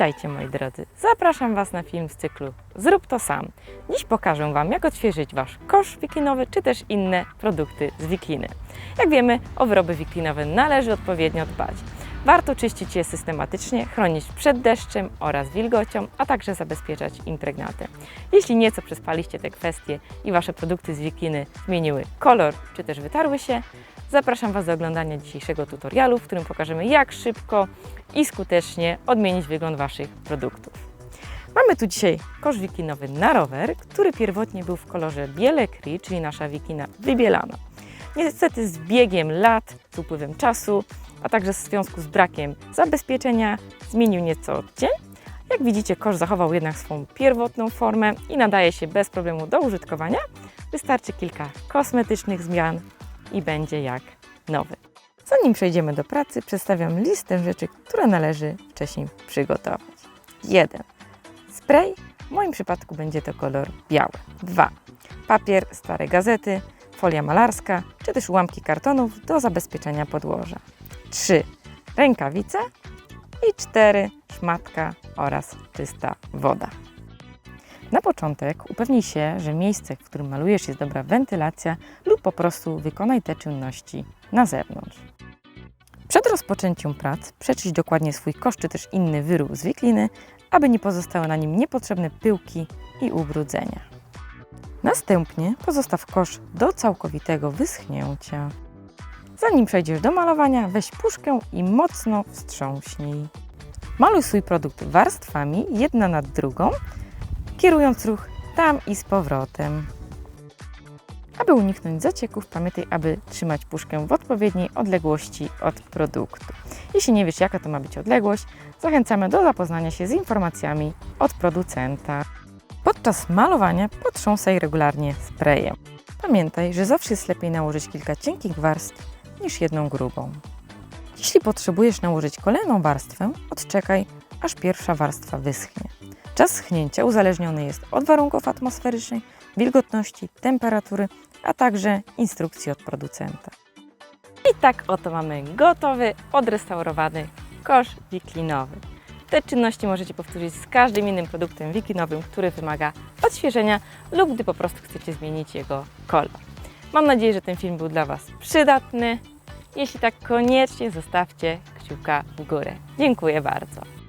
Witajcie moi drodzy. Zapraszam Was na film z cyklu Zrób to sam. Dziś pokażę Wam, jak odświeżyć Wasz kosz wiklinowy, czy też inne produkty z wikliny. Jak wiemy, o wyroby wiklinowe należy odpowiednio dbać. Warto czyścić je systematycznie, chronić przed deszczem oraz wilgocią, a także zabezpieczać impregnaty. Jeśli nieco przespaliście te kwestie i Wasze produkty z wikliny zmieniły kolor, czy też wytarły się, zapraszam Was do oglądania dzisiejszego tutorialu, w którym pokażemy jak szybko i skutecznie odmienić wygląd Waszych produktów. Mamy tu dzisiaj kosz wiklinowy na rower, który pierwotnie był w kolorze biele kri, czyli nasza wiklina wybielana. Niestety z biegiem lat, z upływem czasu, a także w związku z brakiem zabezpieczenia zmienił nieco odcień. Jak widzicie, kosz zachował jednak swą pierwotną formę i nadaje się bez problemu do użytkowania. Wystarczy kilka kosmetycznych zmian i będzie jak nowy. Zanim przejdziemy do pracy, przedstawiam listę rzeczy, które należy wcześniej przygotować. 1. Spray, w moim przypadku będzie to kolor biały. 2. Papier, stare gazety, folia malarska, czy też ułamki kartonów do zabezpieczenia podłoża. 3. Rękawice i 4. Szmatka oraz czysta woda. Na początek upewnij się, że miejsce, w którym malujesz jest dobra wentylacja lub po prostu wykonaj te czynności na zewnątrz. Przed rozpoczęciem prac przeczyść dokładnie swój kosz czy też inny wyrób z wikliny, aby nie pozostały na nim niepotrzebne pyłki i ubrudzenia. Następnie pozostaw kosz do całkowitego wyschnięcia. Zanim przejdziesz do malowania, weź puszkę i mocno wstrząśnij. Maluj swój produkt warstwami, jedna nad drugą, kierując ruch tam i z powrotem. Aby uniknąć zacieków, pamiętaj, aby trzymać puszkę w odpowiedniej odległości od produktu. Jeśli nie wiesz, jaka to ma być odległość, zachęcamy do zapoznania się z informacjami od producenta. Podczas malowania potrząsaj regularnie sprayem. Pamiętaj, że zawsze jest lepiej nałożyć kilka cienkich warstw niż jedną grubą. Jeśli potrzebujesz nałożyć kolejną warstwę, odczekaj, aż pierwsza warstwa wyschnie. Czas schnięcia uzależniony jest od warunków atmosferycznych, wilgotności, temperatury, a także instrukcji od producenta. I tak oto mamy gotowy, odrestaurowany kosz wiklinowy. Te czynności możecie powtórzyć z każdym innym produktem wiklinowym, który wymaga odświeżenia lub gdy po prostu chcecie zmienić jego kolor. Mam nadzieję, że ten film był dla Was przydatny. Jeśli tak, koniecznie zostawcie kciuka w górę. Dziękuję bardzo.